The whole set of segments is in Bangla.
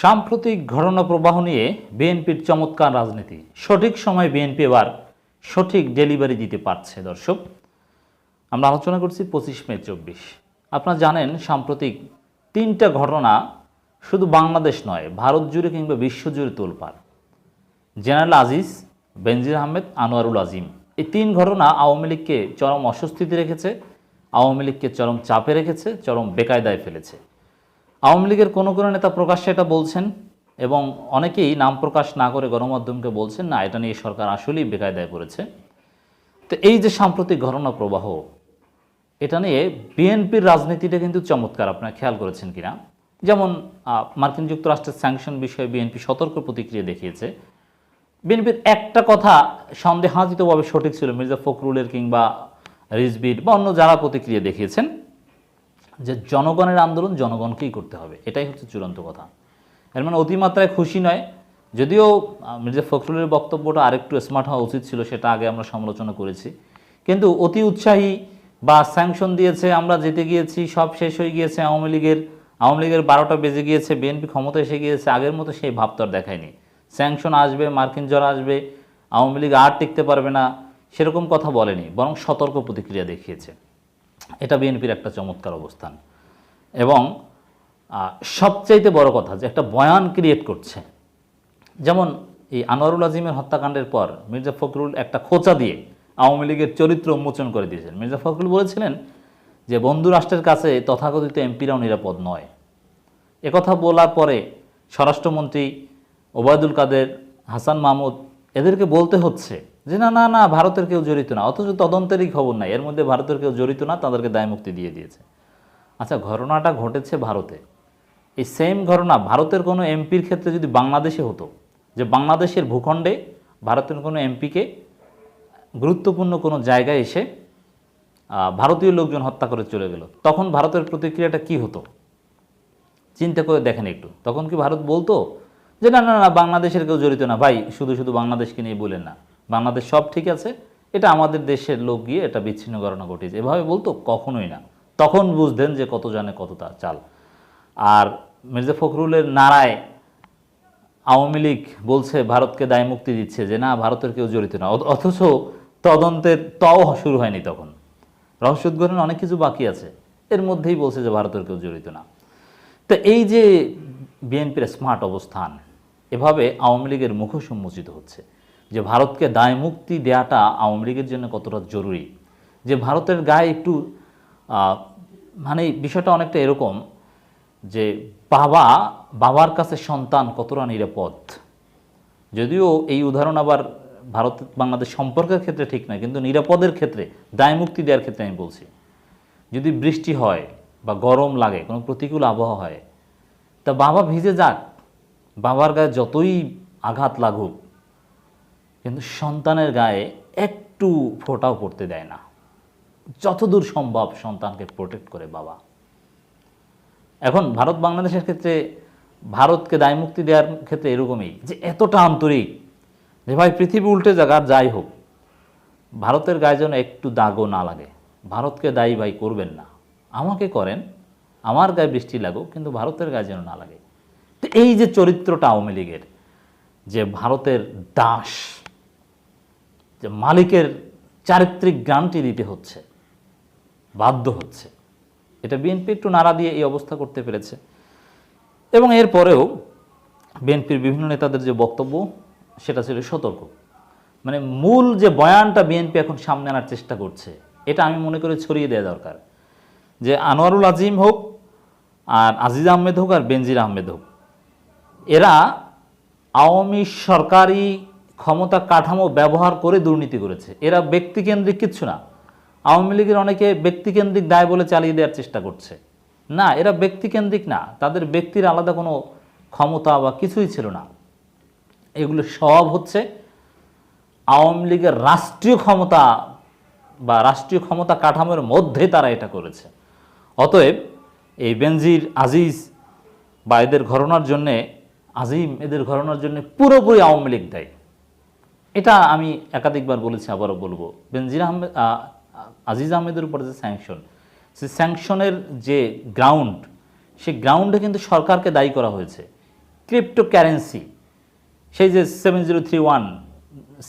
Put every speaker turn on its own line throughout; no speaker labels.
সাম্প্রতিক ঘটনা প্রবাহ নিয়ে বিএনপির চমৎকার রাজনীতি। সঠিক সময় বিএনপি এবার সঠিক ডেলিভারি দিতে পারছে, দর্শক। আমরা আলোচনা করছি পঁচিশ মে চব্বিশ। আপনারা জানেন, সাম্প্রতিক তিনটা ঘটনা শুধু বাংলাদেশ নয়, ভারত জুড়ে কিংবা বিশ্ব জুড়ে তোলপাড়। জেনারেল আজিজ, বেনজির আহমেদ, আনোয়ারুল আজিম, এই তিন ঘটনা আওয়ামী লীগকে চরম অস্বস্তিতে রেখেছে, আওয়ামী লীগকে চরম চাপে রেখেছে, চরম বেকায়দায় ফেলেছে। আওয়ামী লীগের কোনো কোনো নেতা প্রকাশ্যে এটা বলছেন এবং অনেকেই নাম প্রকাশ না করে গণমাধ্যমকে বলছেন, না, এটা নিয়ে সরকার আসলেই বেকায়দায় পড়েছে। তো এই যে সাম্প্রতিক ঘটনা প্রবাহ এটা নিয়ে বিএনপির রাজনীতিটা কিন্তু চমৎকার, আপনারা খেয়াল করেছেন কিনা? যেমন মার্কিন যুক্তরাষ্ট্রের স্যাংশন বিষয়ে বিএনপি সতর্ক প্রতিক্রিয়া দেখিয়েছে। বিএনপির একটা কথা সন্দেহাতীতভাবে সঠিক ছিল, মির্জা ফখরুলের কিংবা রিজবির বা অন্য যারা প্রতিক্রিয়া দেখিয়েছেন যে জনগণের আন্দোলন জনগণকেই করতে হবে। এটাই হচ্ছে চূড়ান্ত কথা। এর মানে অতিমাত্রায় খুশি নয়। যদিও মির্জা ফখরুলের বক্তব্যটা আরেকটু স্মার্ট হওয়া উচিত ছিল, সেটা আগে আমরা সমালোচনা করেছি। কিন্তু অতি উৎসাহী বা স্যাংশন দিয়েছে, আমরা জিতে গিয়েছি, সব শেষ হয়ে গিয়েছে, আওয়ামী লীগের আওয়ামী লীগের বারোটা বেজে গিয়েছে, বিএনপি ক্ষমতা এসে গিয়েছে, আগের মতো সেই ভাব তো আর দেখায়নি। স্যাংশন আসবে, মার্কিন জ্বর আসবে, আওয়ামী লীগ আর টিকতে পারবে না, সেরকম কথা বলেনি, বরং সতর্ক প্রতিক্রিয়া দেখিয়েছে। এটা বিএনপির একটা চমৎকার অবস্থান। এবং সবচাইতে বড় কথা যে একটা বয়ান ক্রিয়েট করছে। যেমন এই আনোয়ারুল আজিমের হত্যাকাণ্ডের পর মির্জা ফখরুল একটা খোঁচা দিয়ে আওয়ামী লীগের চরিত্র উন্মোচন করে দিয়েছেন। মির্জা ফখরুল বলেছিলেন যে, বন্ধু রাষ্ট্রের কাছে তথাকথিত এমপিরাও নিরাপদ নয়। একথা বলার পরে স্বরাষ্ট্রমন্ত্রী ওবায়দুল কাদের, হাসান মাহমুদ এদেরকে বলতে হচ্ছে যে না না না, ভারতের কেউ জড়িত না, অথচ তদন্তেরই খবর নাই। এর মধ্যে ভারতের কেউ জড়িত না, তাদেরকে দায়মুক্তি দিয়ে দিয়েছে। আচ্ছা ঘটনাটা ঘটেছে ভারতে। এই সেম ঘটনা, ভারতের কোনো এমপির ক্ষেত্রে যদি বাংলাদেশে হতো, যে বাংলাদেশের ভূখণ্ডে ভারতের কোনো এমপিকে গুরুত্বপূর্ণ কোনো জায়গায় এসে ভারতীয় লোকজন হত্যা করে চলে গেল, তখন ভারতের প্রতিক্রিয়াটা কি হতো? চিন্তা করে দেখেন একটু। তখন কি ভারত বলতো, যে না না না, বাংলাদেশের কেউ জড়িত না, ভাই, শুধু শুধু বাংলাদেশকে নিয়ে বলেন না। বাংলাদেশ সব ঠিক আছে, এটা আমাদের দেশের লোক গিয়ে এটা বিচ্ছিন্ন ঘটনা ঘটিয়েছে। এভাবে বলতো কখনোই না। তখন বুঝতেন যে কত জানে কতটা চাল। আর মির্জা ফখরুলের নারায় আওয়ামী লীগ বলছে, ভারতকে দায় মুক্তি দিচ্ছে যে, না, ভারতের কেউ জড়িত না। অথচ তদন্তের তও শুরু হয়নি তখন। রহস্য উদ্ঘাটন অনেক কিছু বাকি আছে। এর মধ্যেই বলছে যে, ভারতের কেউ জড়িত না। তো এই যে বিএনপির স্মার্ট অবস্থান, এভাবে আওয়ামী লীগের মুখোশ উন্মোচিত হচ্ছে। যে ভারতকে দায় মুক্তি দেওয়াটা আওয়ামী লীগের জন্য কতটা জরুরি? যে ভারতের গায়ে একটু মানে বিষয়টা অনেকটা এরকম যে বাবা, বাবার কাছে সন্তান কতটা নিরাপদ? যদিও এই উদাহরণ আবার ভারত, বাংলাদেশ সম্পর্কের ক্ষেত্রে ঠিক না কিন্তু নিরাপদের ক্ষেত্রে দায় মুক্তি দেওয়ার ক্ষেত্রে আমি বলছি। যদি বৃষ্টি হয় বা গরম লাগে, কোনো প্রতিকূল আবহাওয়া হয়, তা বাবা ভিজে যাক। বাবার গায়ে যতই আঘাত লাগুক কিন্তু সন্তানের গায়ে একটু ফোঁটাও পড়তে দেয় না। যতদূর সম্ভব সন্তানকে প্রোটেক্ট করে বাবা। এখন ভারত বাংলাদেশের ক্ষেত্রে, ভারতকে দায়মুক্তি দেওয়ার ক্ষেত্রে এরকমই যে এতটা আন্তরিক যে ভাই পৃথিবী উল্টে আর যাই হোক, ভারতের গায়ে যেন একটু দাগও না লাগে। ভারতকে দায়ী ভাই করবেন না। আমাকে করেন, আমার গায়ে বৃষ্টি লাগুক, কিন্তু ভারতের গায়ে যেন না লাগে। তো এই যে চরিত্রটা আওয়ামী লীগের, যে ভারতের দাস যে মালিকের চারিত্রিক গ্রান্টি দিতে হচ্ছে, বাধ্য হচ্ছে। এটা বিএনপি একটু নাড়া দিয়ে এই অবস্থা করতে পেরেছে। এবং এরপরেও বিএনপির বিভিন্ন নেতাদের যে বক্তব্য, সেটা ছিল সতর্ক। মানে মূল যে বয়ানটা বিএনপি এখন সামনে আনার চেষ্টা করছে, এটা আমি মনে করি ছড়িয়ে দেওয়া দরকার। যে আনোয়ারুল আজিম হোক আর আজিজ আহমেদ হোক আর বেনজির আহমেদ হোক, এরা আওয়ামী সরকারি ক্ষমতা কাঠামো ব্যবহার করে দুর্নীতি করেছে। এরা ব্যক্তিকেন্দ্রিক কিচ্ছু না। আওয়ামী লীগের অনেকে ব্যক্তিকেন্দ্রিক দায় বলে চালিয়ে দেওয়ার চেষ্টা করছে। না, এরা ব্যক্তিকেন্দ্রিক না। তাদের ব্যক্তির আলাদা কোনো ক্ষমতা বা কিছুই ছিল না। এগুলো সব হচ্ছে আওয়ামী লীগের রাষ্ট্রীয় ক্ষমতা বা রাষ্ট্রীয় ক্ষমতা কাঠামোর মধ্যে তারা এটা করেছে। অতএব এই বেনজির, আজিজ বা এদের ঘটনার জন্যে, আজিম এদের ঘটনার জন্য পুরোপুরি আওয়ামী লীগ দেয়। এটা আমি একাধিকবার বলেছি, আবারও বলব। বেনজির আহমেদ আজিজ আহমেদের উপর যে স্যাংশন সে স্যাংশনের যে গ্রাউন্ড সে গ্রাউন্ডে কিন্তু সরকারকে দায়ী করা হয়েছে। ক্রিপ্টো ক্রিপ্টোকারেন্সি সেই যে seven zero three one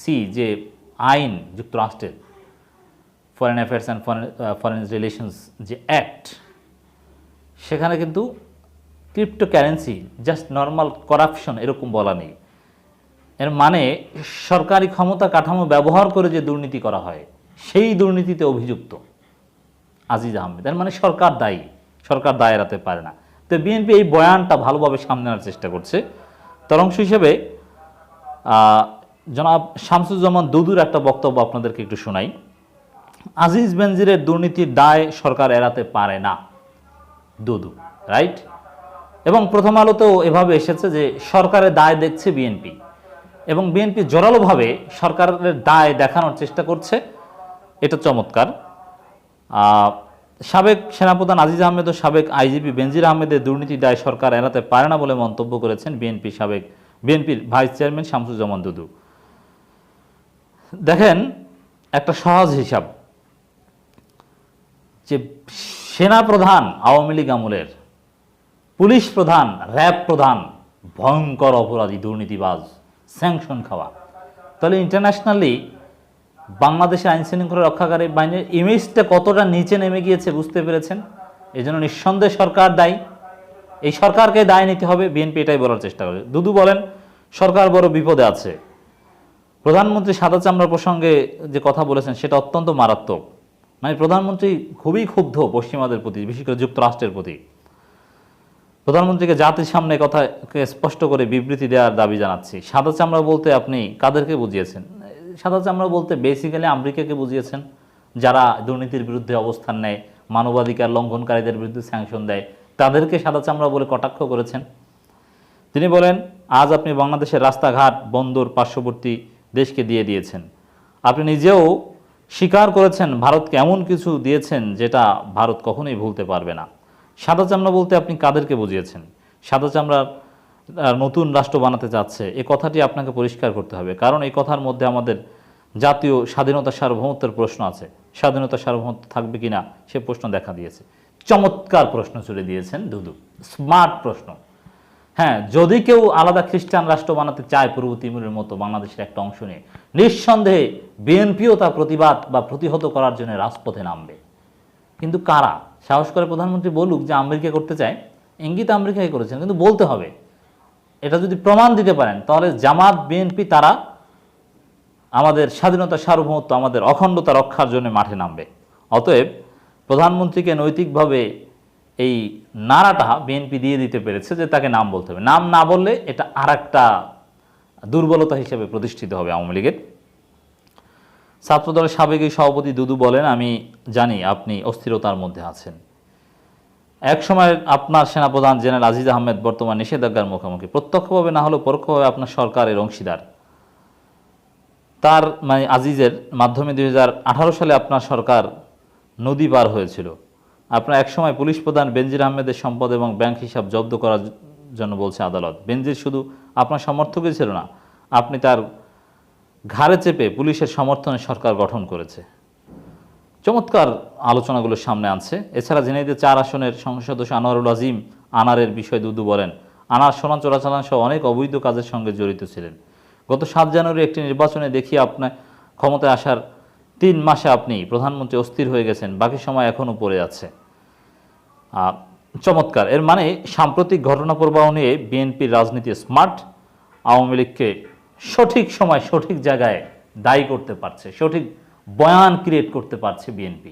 C যে আইন যুক্তরাষ্ট্রের foreign affairs and foreign foreign relations যে অ্যাক্ট সেখানে কিন্তু crypto cryptocurrency just normal corruption এরকম বলা নেই। এর মানে সরকারি ক্ষমতা কাঠামো ব্যবহার করে যে দুর্নীতি করা হয়, সেই দুর্নীতিতে অভিযুক্ত আজিজ আহমেদ। এর মানে সরকার দায়ী, সরকার দায় এড়াতে পারে না। তো বিএনপি এই বয়ানটা ভালোভাবে সামনে আনার চেষ্টা করছে। তার অংশ হিসেবে জনাব শামসুজ্জামান দুদুর একটা বক্তব্য আপনাদেরকে একটু শোনাই। আজিজ বেনজিরের দুর্নীতির দায় সরকার এড়াতে পারে না, দুদু, রাইট? এবং প্রথম আলোতেও এভাবে এসেছে যে সরকারের দায় দেখছে বিএনপি। এবং বিএনপি জোরালোভাবে সরকারের দায় দেখানোর চেষ্টা করছে। এটা চমৎকার। সাবেক সেনাপ্রধান আজিজ আহমেদ ও সাবেক আইজিপি বেনজির আহমেদের দুর্নীতি দায় সরকার এড়াতে পারে না বলে মন্তব্য করেছেন বিএনপি সাবেক, বিএনপির ভাইস চেয়ারম্যান শামসুজ্জামান দুদু। দেখেন, একটা সহজ হিসাব। যে সেনা প্রধান আওয়ামী লীগ আমলের, পুলিশ প্রধান, র্যাব প্রধান, ভয়ঙ্কর অপরাধী দুর্নীতিবাজ। স্যাংশন খাওয়া। তাহলে ইন্টারন্যাশনালি বাংলাদেশের আইন শৃঙ্খলা রক্ষাকারী বাহিনীর ইমেজটা কতটা নিচে নেমে গিয়েছে বুঝতে পেরেছেন? এই জন্য নিঃসন্দেহে সরকার দায়ী। এই সরকারকে দায় নিতে হবে, বিএনপি এটাই বলার চেষ্টা করে দুদু বলেন, সরকার বড় বিপদে আছে। প্রধানমন্ত্রী সাদা চামড়া প্রসঙ্গে যে কথা বলেছেন, সেটা অত্যন্ত মারাত্মক। মানে প্রধানমন্ত্রী খুবই ক্ষুব্ধ পশ্চিমাদের প্রতি, বিশেষ করে যুক্তরাষ্ট্রের প্রতি। প্রধানমন্ত্রীকে জাতির সামনে কথাকে স্পষ্ট করে বিবৃতি দেওয়ার দাবি জানাচ্ছি। সাদা চামড়া বলতে আপনি কাদেরকে বুঝিয়েছেন? সাদা চামড়া বলতে বেসিক্যালি আমেরিকাকে বুঝিয়েছেন, যারা দুর্নীতির বিরুদ্ধে অবস্থান নেয়, মানবাধিকার লঙ্ঘনকারীদের বিরুদ্ধে স্যাংশন দেয়, তাদেরকে সাদা চামড়া বলে কটাক্ষ করেছেন। তিনি বলেন, আজ আপনি বাংলাদেশের রাস্তাঘাট, বন্দর, পার্শ্ববর্তী দেশকে দিয়ে দিয়েছেন। আপনি নিজেও স্বীকার করেছেন, ভারতকে এমন কিছু দিয়েছেন, যেটা ভারত কখনোই ভুলতে পারবে না। সাদা চামড়া বলতে আপনি কাদেরকে বুঝিয়েছেন? সাদা চামড়ার নতুন রাষ্ট্র বানাতে চাচ্ছে এ কথাটি আপনাকে পরিষ্কার করতে হবে। কারণ এই কথার মধ্যে আমাদের জাতীয় স্বাধীনতা সার্বভৌমত্বের প্রশ্ন আছে। স্বাধীনতা সার্বভৌমত্ব থাকবে কিনা সে প্রশ্ন দেখা দিয়েছে। চমৎকার প্রশ্ন ছুড়ে দিয়েছেন দুদু। স্মার্ট প্রশ্ন। হ্যাঁ যদি কেউ আলাদা খ্রিস্টান রাষ্ট্র বানাতে চায় পূর্ব তিমুরের মতো বাংলাদেশের একটা অংশ নিয়ে, নিঃসন্দেহে বিএনপিও তা প্রতিবাদ বা প্রতিহত করার জন্য রাজপথে নামবে। কিন্তু কারা? সাহস করে প্রধানমন্ত্রী বলুক যে আমেরিকা করতে চায়, ইঙ্গিত আমেরিকাই করেছেন, কিন্তু বলতে হবে। এটা যদি প্রমাণ দিতে পারেন, তাহলে জামাত, বিএনপি তারা আমাদের স্বাধীনতা সার্বভৌমত্ব, আমাদের অখণ্ডতা রক্ষার জন্য মাঠে নামবে। অতএব প্রধানমন্ত্রীকে নৈতিকভাবে এই নাড়াটা বিএনপি দিয়ে দিতে পেরেছে যে তাকে নাম বলতে হবে। নাম না বললে এটা আর একটা দুর্বলতা হিসেবে প্রতিষ্ঠিত হবে আওয়ামী লীগের। ছাত্রদলের সাবেক সভাপতি দুদু বলেন, আমি জানি আপনি অস্থিরতার মধ্যে আছেন। এক সময় আপনার সেনাপ্রধান জেনারেল আজিজ আহমেদ বর্তমান নিষেধাজ্ঞার মুখোমুখি। প্রত্যক্ষভাবে না হলেও পরোক্ষভাবে আপনার সরকারের অংশীদার। তার মানে আজিজের মাধ্যমে দুই হাজার আঠারো সালে আপনার সরকার নদী পার হয়েছিল। আপনার একসময় পুলিশ প্রধান বেনজির আহমেদের সম্পদ এবং ব্যাংক হিসাব জব্দ করার জন্য বলছে আদালত। বেনজির শুধু আপনার সমর্থকই ছিল না, আপনি তার ঘাড়ে চেপে পুলিশের সমর্থনে সরকার গঠন করেছে। চমৎকার আলোচনাগুলো সামনে আনছে। এছাড়া ঝিনাইদে চার আসনের সংসদ সদস্য আনোয়ারুল আজিম আনারের বিষয়ে দুদু বলেন, আনার সোনা চোরাচালান সহ অনেক অবৈধ কাজের সঙ্গে জড়িত ছিলেন। গত সাত জানুয়ারি একটি নির্বাচনে দেখিয়ে আপনার ক্ষমতায় আসার তিন মাসে আপনি প্রধানমন্ত্রী অস্থির হয়ে গেছেন, বাকি সময় এখনও পড়ে আছে। চমৎকার। এর মানে সাম্প্রতিক ঘটনা প্রবাহ নিয়ে বিএনপির রাজনীতি স্মার্ট আওয়ামী লীগকে সঠিক সময় সঠিক জায়গায় দায়ী করতে পারছে সঠিক বয়ান ক্রিয়েট করতে পারছে বিএনপি